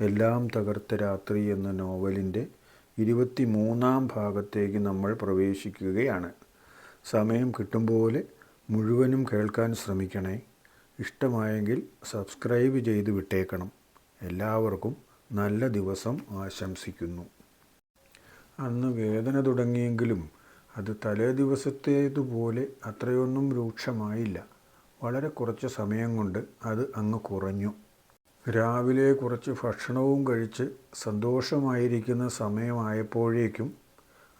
എല്ലാം തകർത്ത രാത്രി എന്ന നോവലിന്റെ ഇരുപത്തി മൂന്നാം ഭാഗത്തേക്ക് നമ്മൾ പ്രവേശിക്കുകയാണ്. സമയം കിട്ടും പോലെ മുഴുവനും കേൾക്കാൻ ശ്രമിക്കണേ. ഇഷ്ടമായെങ്കിൽ സബ്സ്ക്രൈബ് ചെയ്ത് വിട്ടേക്കണം. എല്ലാവർക്കും നല്ല ദിവസം ആശംസിക്കുന്നു. അന്ന് വേദന തുടങ്ങിയെങ്കിലും അത് തലേ ദിവസത്തേതുപോലെ അത്രയൊന്നും രൂക്ഷമായില്ല. വളരെ കുറച്ച് സമയം കൊണ്ട് അത് അങ്ങ് കുറഞ്ഞു. രാവിലെ കുറച്ച് ഭക്ഷണവും കഴിച്ച് സന്തോഷമായിരിക്കുന്ന സമയമായപ്പോഴേക്കും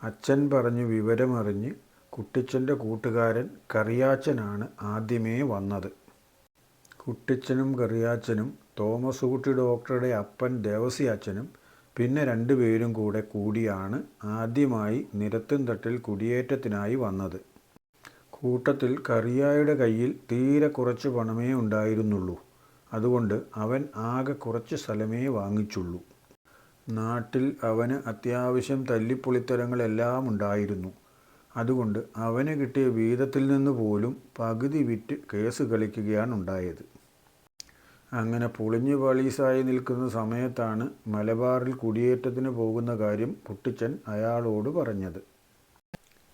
അച്ഛൻ പറഞ്ഞ് വിവരമറിഞ്ഞ് കുട്ടിച്ചന്റെ കൂട്ടുകാരൻ കറിയാച്ചനാണ് ആദ്യമേ വന്നത്. കുട്ടിച്ചനും കറിയാച്ചനും തോമസ് കുട്ടി ഡോക്ടറുടെ അപ്പൻ ദേവസി അച്ഛനും പിന്നെ രണ്ടുപേരും കൂടെ കൂടിയാണ് ആദ്യമായി നിരത്തും തട്ടിൽ കുടിയേറ്റത്തിനായി വന്നത്. കൂട്ടത്തിൽ കറിയായുടെ കയ്യിൽ തീരെ കുറച്ച് പണമേ ഉണ്ടായിരുന്നുള്ളൂ. അതുകൊണ്ട് അവൻ ആകെ കുറച്ച് സ്ഥലമേ വാങ്ങിച്ചുള്ളൂ. നാട്ടിൽ അവന് അത്യാവശ്യം തല്ലിപ്പൊളിത്തരങ്ങളെല്ലാം ഉണ്ടായിരുന്നു. അതുകൊണ്ട് അവന് കിട്ടിയ വീതത്തിൽ നിന്ന് പോലും പകുതി വിറ്റ് കേസ് കളിക്കുകയാണ് ഉണ്ടായത്. അങ്ങനെ പൊളിഞ്ഞു പാളീസായി നിൽക്കുന്ന സമയത്താണ് മലബാറിൽ കുടിയേറ്റത്തിന് പോകുന്ന കാര്യം കുട്ടിച്ചൻ അയാളോട് പറഞ്ഞത്.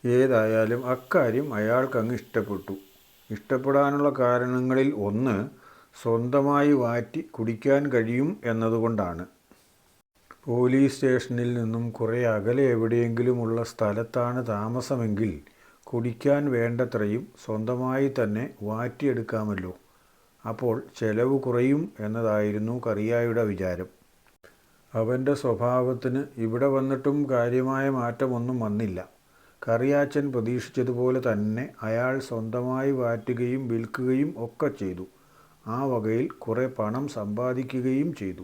ഏതായാലും അക്കാര്യം അയാൾക്കങ്ങ് ഇഷ്ടപ്പെട്ടു. ഇഷ്ടപ്പെടാനുള്ള കാരണങ്ങളിൽ ഒന്ന് സ്വന്തമായി വാറ്റി കുടിക്കാൻ കഴിയും എന്നതുകൊണ്ടാണ്. പോലീസ് സ്റ്റേഷനിൽ നിന്നും കുറേ അകലെ എവിടെയെങ്കിലുമുള്ള സ്ഥലത്താണ് താമസമെങ്കിൽ കുടിക്കാൻ വേണ്ടത്രയും സ്വന്തമായി തന്നെ വാറ്റിയെടുക്കാമല്ലോ. അപ്പോൾ ചെലവ് കുറയും എന്നതായിരുന്നു കറിയായുടെ വിചാരം. അവന്റെ സ്വഭാവത്തിന് ഇവിടെ വന്നിട്ടും കാര്യമായ മാറ്റമൊന്നും വന്നില്ല. കറിയാച്ചൻ പ്രതീക്ഷിച്ചതുപോലെ തന്നെ അയാൾ സ്വന്തമായി വാറ്റുകയും വിൽക്കുകയും ഒക്കെ ചെയ്തു. ആ വകയിൽ കുറേ പണം സമ്പാദിക്കുകയും ചെയ്തു.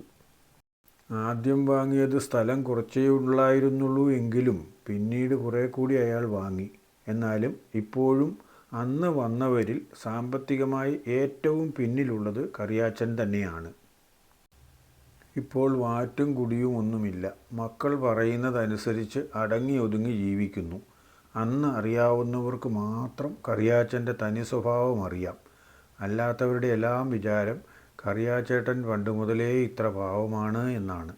ആദ്യം വാങ്ങിയത് സ്ഥലം കുറച്ചേ ഉള്ളായിരുന്നുള്ളൂ എങ്കിലും പിന്നീട് കുറേ കൂടി അയാൾ വാങ്ങി. എന്നാലും ഇപ്പോഴും അന്ന് വന്നവരിൽ സാമ്പത്തികമായി ഏറ്റവും പിന്നിലുള്ളത് കറിയാച്ചൻ തന്നെയാണ്. ഇപ്പോൾ വാറ്റും കുടിയും ഒന്നുമില്ല. മക്കൾ പറയുന്നതനുസരിച്ച് അടങ്ങി ഒതുങ്ങി ജീവിക്കുന്നു. അന്ന് അറിയാവുന്നവർക്ക് മാത്രം കറിയാച്ചന്റെ തനി സ്വഭാവം അറിയാം. അല്ലാത്തവരുടെ എല്ലാം വിചാരം കറിയാച്ചേട്ടൻ പണ്ട് മുതലേ ഇത്ര പാവമാണ് എന്നാണ്.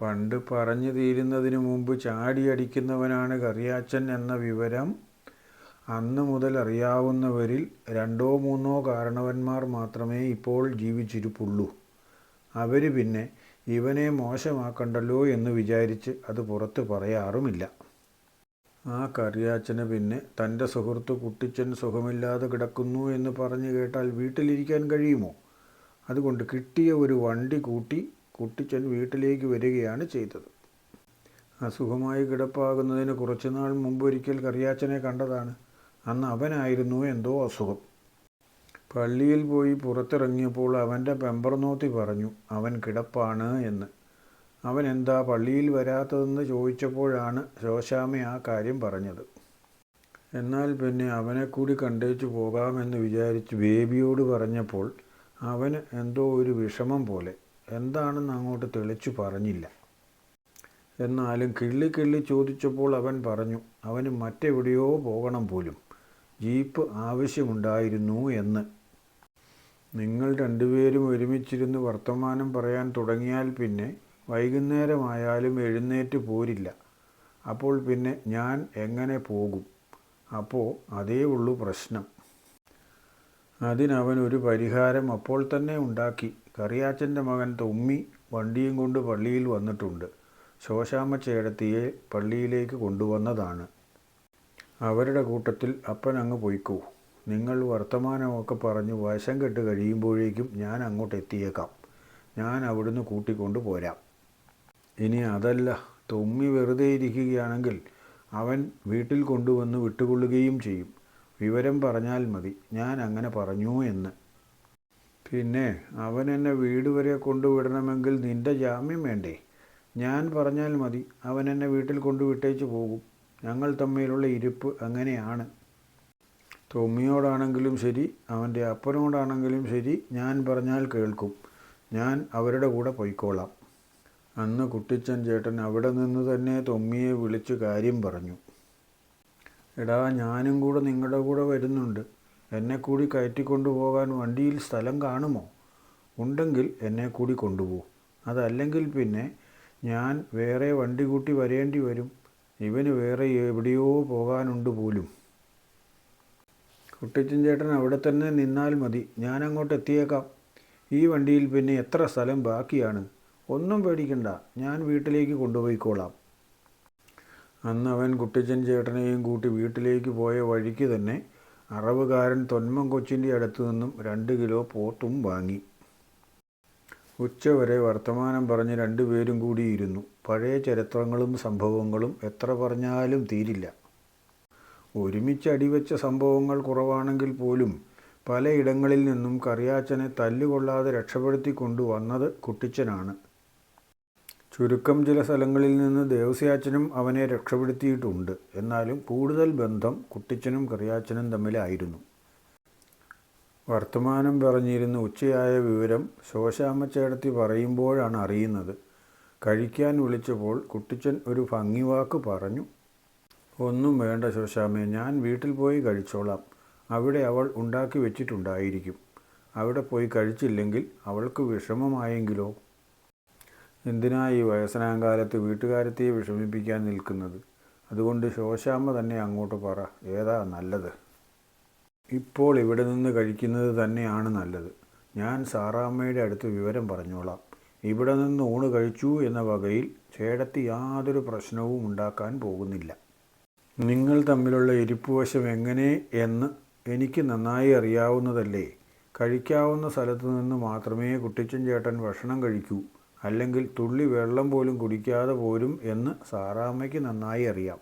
പണ്ട് പറഞ്ഞു തീരുന്നതിന് മുമ്പ് ചാടിയടിക്കുന്നവനാണ് കറിയാച്ചൻ എന്ന വിവരം അന്ന് മുതൽ അറിയാവുന്നവരിൽ രണ്ടോ മൂന്നോ കാരണവന്മാർ മാത്രമേ ഇപ്പോൾ ജീവിച്ചിരിപ്പുള്ളൂ. അവർ പിന്നെ ഇവനെ മോശമാക്കണ്ടല്ലോ എന്ന് വിചാരിച്ച് അത് പുറത്ത് പറയാറുമില്ല. ആ കറിയാച്ചന് പിന്നെ തന്റെ സുഹൃത്ത് കുട്ടിച്ചൻ സുഖമില്ലാതെ കിടക്കുന്നു എന്ന് പറഞ്ഞു കേട്ടാൽ വീട്ടിലിരിക്കാൻ കഴിയുമോ? അതുകൊണ്ട് കിട്ടിയ ഒരു വണ്ടി കൂട്ടി കുട്ടിച്ചൻ വീട്ടിലേക്ക് വരികയാണ് ചെയ്തത്. അസുഖമായി കിടപ്പാകുന്നതിന് കുറച്ചുനാൾ മുമ്പ് ഒരിക്കൽ കറിയാച്ചനെ കണ്ടതാണ്. അന്ന് അവനായിരുന്നു എന്തോ അസുഖം. പള്ളിയിൽ പോയി പുറത്തിറങ്ങിയപ്പോൾ അവന്റെ പെമ്പർനോത്തി പറഞ്ഞു അവൻ കിടപ്പാണ് എന്ന്. അവൻ എന്താ പള്ളിയിൽ വരാത്തതെന്ന് ചോദിച്ചപ്പോഴാണ് ശോശാമ ആ കാര്യം പറഞ്ഞത്. എന്നാൽ പിന്നെ അവനെ കൂടി കണ്ടേച്ചു പോകാമെന്ന് വിചാരിച്ച് ബേബിയോട് പറഞ്ഞപ്പോൾ അവന് എന്തോ ഒരു വിഷമം പോലെ എന്താണെന്ന് അങ്ങോട്ട് തെളിച്ചു പറഞ്ഞില്ല. എന്നാലും കിള്ളി കിള്ളി ചോദിച്ചപ്പോൾ അവൻ പറഞ്ഞു അവന് മറ്റെവിടെയോ പോകണം പോലും. ജീപ്പ് ആവശ്യമുണ്ടായിരുന്നു എന്ന്. നിങ്ങൾ രണ്ടുപേരും ഒരുമിച്ചിരുന്ന് വർത്തമാനം പറയാൻ തുടങ്ങിയാൽ പിന്നെ വൈകുന്നേരമായാലും എഴുന്നേറ്റ് പോരില്ല. അപ്പോൾ പിന്നെ ഞാൻ എങ്ങനെ പോകും? അപ്പോൾ അതേ ഉള്ളൂ പ്രശ്നം. അതിനവൻ ഒരു പരിഹാരം അപ്പോൾ തന്നെ ഉണ്ടാക്കി. കറിയാച്ചന്റെ മകൻ തൊമ്മി വണ്ടിയും കൊണ്ട് പള്ളിയിൽ വന്നിട്ടുണ്ട്. ശോശാമ്മ ചേടത്തിയെ പള്ളിയിലേക്ക് കൊണ്ടുവന്നതാണ്. അവരുടെ കൂട്ടത്തിൽ അപ്പൻ അങ്ങ് പോയിക്കോ. നിങ്ങൾ വർത്തമാനമൊക്കെ പറഞ്ഞു വശം കെട്ട് കഴിയുമ്പോഴേക്കും ഞാൻ അങ്ങോട്ട് എത്തിയേക്കാം ഞാൻ അവിടുന്ന് കൂട്ടിക്കൊണ്ട് പോരാം. ഇനി അതല്ല. തുമ്മി വെറുതെ ഇരിക്കുകയാണെങ്കിൽ അവൻ വീട്ടിൽ കൊണ്ടുവന്ന് വിട്ടുകൊള്ളുകയും ചെയ്യും. വിവരം പറഞ്ഞാൽ മതി. ഞാൻ അങ്ങനെ പറഞ്ഞു എന്ന്. പിന്നെ അവൻ എന്നെ വീട് വരെ കൊണ്ടുവിടണമെങ്കിൽ നിന്റെ ജാമ്യം വേണ്ടേ? ഞാൻ പറഞ്ഞാൽ മതി. അവൻ എന്നെ വീട്ടിൽ കൊണ്ടുവിട്ടേച്ച് പോകും. ഞങ്ങൾ തമ്മിലുള്ള ഇരിപ്പ് അങ്ങനെയാണ്. തൊമ്മിയോടാണെങ്കിലും ശരി. അവന്റെ അപ്പനോടാണെങ്കിലും ശരി. ഞാൻ പറഞ്ഞാൽ കേൾക്കും. ഞാൻ അവരുടെ കൂടെ പൊയ്ക്കോളാം. അന്ന് കുട്ടിച്ചൻ ചേട്ടൻ അവിടെ നിന്ന് തന്നെ തൊമ്മിയെ വിളിച്ച് കാര്യം പറഞ്ഞു. എടാ ഞാനും കൂടെ നിങ്ങളുടെ കൂടെ വരുന്നുണ്ട്. എന്നെ കൂടി കയറ്റിക്കൊണ്ടു പോകാൻ വണ്ടിയിൽ സ്ഥലം കാണുമോ? ഉണ്ടെങ്കിൽ എന്നെ കൂടി കൊണ്ടുപോകും അതല്ലെങ്കിൽ പിന്നെ ഞാൻ വേറെ വണ്ടി കൂട്ടി വരേണ്ടി വരും. ഇവന് വേറെ എവിടെയോ പോകാനുണ്ട് പോലും. കുട്ടിച്ചൻ ചേട്ടൻ അവിടെ തന്നെ നിന്നാൽ മതി. ഞാൻ അങ്ങോട്ട് എത്തിയേക്കാം. ഈ വണ്ടിയിൽ പിന്നെ എത്ര സ്ഥലം ബാക്കിയാണ്? ഒന്നും പേടിക്കണ്ട. ഞാൻ വീട്ടിലേക്ക് കൊണ്ടുപോയിക്കോളാം. അന്ന് അവൻ കുട്ടിച്ചൻ ചേട്ടനെയും കൂട്ടി വീട്ടിലേക്ക് പോയ വഴിക്ക് തന്നെ അറവുകാരൻ തൊന്മം കൊച്ചിന്റെ അടുത്തു നിന്നും രണ്ട് കിലോ പോത്തും വാങ്ങി. ഉച്ചവരെ വർത്തമാനം പറഞ്ഞ് രണ്ടുപേരും കൂടി ഇരുന്നു. പഴയ ചരിത്രങ്ങളും സംഭവങ്ങളും എത്ര പറഞ്ഞാലും തീരില്ല. ഒരുമിച്ച് അടിവെച്ച സംഭവങ്ങൾ കുറവാണെങ്കിൽ പോലും പലയിടങ്ങളിൽ നിന്നും കറിയാച്ചനെ തല്ലുകൊള്ളാതെ രക്ഷപ്പെടുത്തി കൊണ്ടുവന്നത് കുട്ടിച്ചനാണ്. ചുരുക്കം ചില സ്ഥലങ്ങളിൽ നിന്ന് ദേവസ്യാച്ചനും അവനെ രക്ഷപ്പെടുത്തിയിട്ടുണ്ട്. എന്നാലും കൂടുതൽ ബന്ധം കുട്ടിച്ചനും കറിയാച്ചനും തമ്മിലായിരുന്നു. വർത്തമാനം പറഞ്ഞിരുന്ന ഉച്ചയായ വിവരം ശോശാമ്മച്ചേടത്തി പറയുമ്പോഴാണ് അറിയുന്നത്. കഴിക്കാൻ വിളിച്ചപ്പോൾ കുട്ടിച്ചൻ ഒരു ഭംഗിവാക്ക് പറഞ്ഞു ഒന്നും വേണ്ട ശോശാമ്മേ ഞാൻ വീട്ടിൽ പോയി കഴിച്ചോളാം. അവിടെ അവൾ ഉണ്ടാക്കി വെച്ചിട്ടുണ്ടായിരിക്കും. അവിടെ പോയി കഴിച്ചില്ലെങ്കിൽ അവൾക്ക് വിഷമമായെങ്കിലോ? എന്തിനാ ഈ വയസ്സനാകാലത്ത് വീട്ടുകാരത്തെ വിഷമിപ്പിക്കാൻ നിൽക്കുന്നത്? അതുകൊണ്ട് ശോശാമ്മ തന്നെ അങ്ങോട്ട് പറ ഏതാ നല്ലത്? ഇപ്പോൾ ഇവിടെ നിന്ന് കഴിക്കുന്നത് തന്നെയാണ് നല്ലത്. ഞാൻ സാറാമ്മയുടെ അടുത്ത് വിവരം പറഞ്ഞോളാം. ഇവിടെ നിന്ന് ഊണ് കഴിച്ചു എന്ന വകയിൽ ചേടത്തി യാതൊരു പ്രശ്നവും ഉണ്ടാക്കാൻ പോകുന്നില്ല. നിങ്ങൾ തമ്മിലുള്ള ഇരിപ്പുവശം എങ്ങനെ എന്ന് എനിക്ക് നന്നായി അറിയാവുന്നതല്ലേ. കഴിക്കാവുന്ന സ്ഥലത്തു നിന്ന് മാത്രമേ കുട്ടിച്ചൻ ചേട്ടൻ ഭക്ഷണം കഴിക്കൂ. അല്ലെങ്കിൽ തുള്ളി വെള്ളം പോലും കുടിക്കാതെ പോരും എന്ന് സാറാമ്മയ്ക്ക് നന്നായി അറിയാം.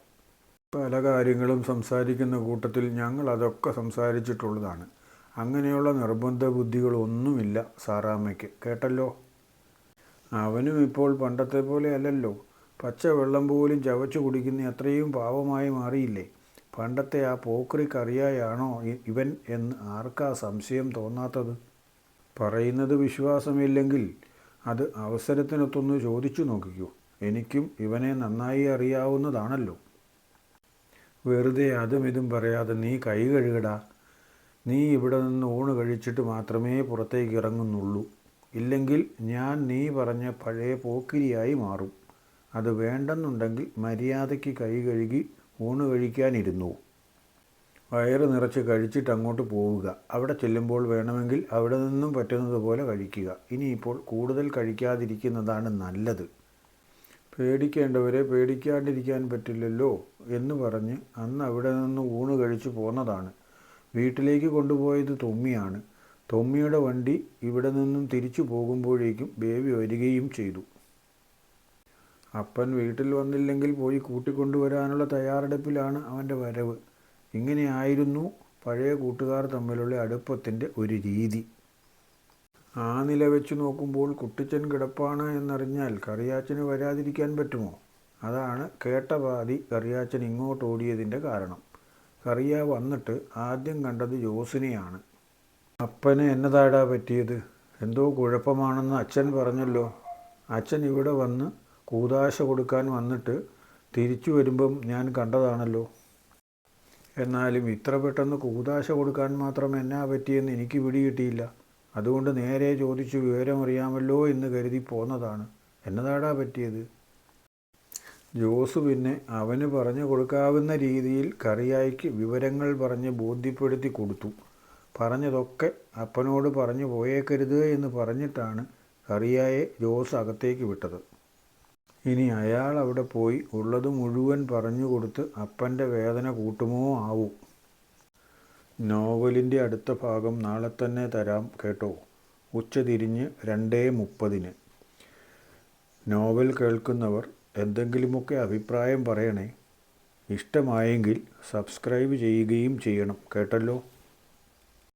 പല കാര്യങ്ങളും സംസാരിക്കുന്ന കൂട്ടത്തിൽ ഞങ്ങൾ അതൊക്കെ സംസാരിച്ചിട്ടുള്ളതാണ്. അങ്ങനെയുള്ള നിർബന്ധ ബുദ്ധികളൊന്നുമില്ല സാറാമ്മയ്ക്ക്. കേട്ടല്ലോ? അവനും ഇപ്പോൾ പണ്ടത്തെ പോലെ അല്ലല്ലോ. പച്ച വെള്ളം പോലും ചവച്ചു കുടിക്കുന്ന അത്രയും പാവമായി മാറിയില്ലേ? പണ്ടത്തെ ആ പോക്കറി കറിയായാണോ ഇവൻ എന്ന് ആർക്കാ സംശയം തോന്നാത്തത്? പറയുന്നത് വിശ്വാസമില്ലെങ്കിൽ അത് അവസരത്തിനൊത്തൊന്ന് ചോദിച്ചു നോക്കിക്കൂ. എനിക്കും ഇവനെ നന്നായി അറിയാവുന്നതാണല്ലോ. വെറുതെ അതും ഇതും പറയാതെ നീ കൈ കഴുകടാ. നീ ഇവിടെ നിന്ന് ഊണ് കഴിച്ചിട്ട് മാത്രമേ പുറത്തേക്ക് ഇറങ്ങുന്നുള്ളൂ. ഇല്ലെങ്കിൽ ഞാൻ നീ പറഞ്ഞ പഴയ പോക്കിരിയായി മാറും. അത് വേണ്ടെന്നുണ്ടെങ്കിൽ മര്യാദയ്ക്ക് കൈ കഴുകി ഊണ് കഴിക്കാനിരുന്നു? വയറ് നിറച്ച് കഴിച്ചിട്ട് അങ്ങോട്ട് പോവുക. അവിടെ ചെല്ലുമ്പോൾ വേണമെങ്കിൽ അവിടെ നിന്നും പറ്റുന്നത് പോലെ കഴിക്കുക. ഇനിയിപ്പോൾ കൂടുതൽ കഴിക്കാതിരിക്കുന്നതാണ് നല്ലത്. പേടിക്കേണ്ടവരെ പേടിക്കാണ്ടിരിക്കാൻ പറ്റില്ലല്ലോ എന്ന് പറഞ്ഞ് അന്ന് അവിടെ നിന്ന് ഊണ് കഴിച്ചു പോന്നതാണ്. വീട്ടിലേക്ക് കൊണ്ടുപോയത് തൊമ്മിയാണ്. തൊമ്മിയുടെ വണ്ടി ഇവിടെ നിന്നും തിരിച്ചു പോകുമ്പോഴേക്കും ബേബി വരികയും ചെയ്തു. അപ്പൻ വീട്ടിൽ വന്നില്ലെങ്കിൽ പോയി കൂട്ടിക്കൊണ്ടുവരാനുള്ള തയ്യാറെടുപ്പിലാണ് അവന്റെ വരവ്. ഇങ്ങനെയായിരുന്നു പഴയ കൂട്ടുകാർ തമ്മിലുള്ള അടുപ്പത്തിന്റെ ഒരു രീതി. ആ നില വെച്ച് നോക്കുമ്പോൾ കുട്ടിച്ചൻ കിടപ്പാണ് എന്നറിഞ്ഞാൽ കറിയാച്ചന് വരാതിരിക്കാൻ പറ്റുമോ? അതാണ് കേട്ട പാതി കറിയാച്ചൻ ഇങ്ങോട്ട് ഓടിയതിന്റെ കാരണം. കറിയ വന്നിട്ട് ആദ്യം കണ്ടത് ജോസിനെയാണ്. അപ്പന് എന്നതാടാ പറ്റിയത്? എന്തോ കുഴപ്പമാണെന്ന് അച്ഛൻ പറഞ്ഞല്ലോ. അച്ഛൻ ഇവിടെ വന്ന് കൂതാശ കൊടുക്കാൻ വന്നിട്ട് തിരിച്ചു വരുമ്പം ഞാൻ കണ്ടതാണല്ലോ. എന്നാലും ഇത്ര പെട്ടെന്ന് കൂതാശ കൊടുക്കാൻ മാത്രം എന്നാ പറ്റിയെന്ന് എനിക്ക് പിടികിട്ടിയില്ല. അതുകൊണ്ട് നേരെ ചോദിച്ചു വിവരമറിയാമല്ലോ എന്ന് കരുതി പോന്നതാണ്. എന്നതാടാ പറ്റിയത്? ജോസ് പിന്നെ അവന് പറഞ്ഞു കൊടുക്കാവുന്ന രീതിയിൽ കറിയായിക്ക് വിവരങ്ങൾ പറഞ്ഞ് ബോധ്യപ്പെടുത്തി കൊടുത്തു. പറഞ്ഞതൊക്കെ അപ്പനോട് പറഞ്ഞു പോയേക്കരുത് എന്ന് പറഞ്ഞിട്ടാണ് കറിയായെ ജോസ് അകത്തേക്ക് വിട്ടത്. ഇനി അയാൾ അവിടെ പോയി ഉള്ളത് മുഴുവൻ പറഞ്ഞു കൊടുത്ത് അപ്പന്റെ വേദന കൂട്ടുമോ ആവൂ. നോവലിന്റെ അടുത്ത ഭാഗം നാളെ തന്നെ തരാം കേട്ടോ. ഉച്ചതിരിഞ്ഞ് രണ്ടേ മുപ്പതിന്. നോവൽ കേൾക്കുന്നവർ എന്തെങ്കിലുമൊക്കെ അഭിപ്രായം പറയണേ. ഇഷ്ടമായെങ്കിൽ സബ്സ്ക്രൈബ് ചെയ്യുകയും ചെയ്യണം കേട്ടല്ലോ.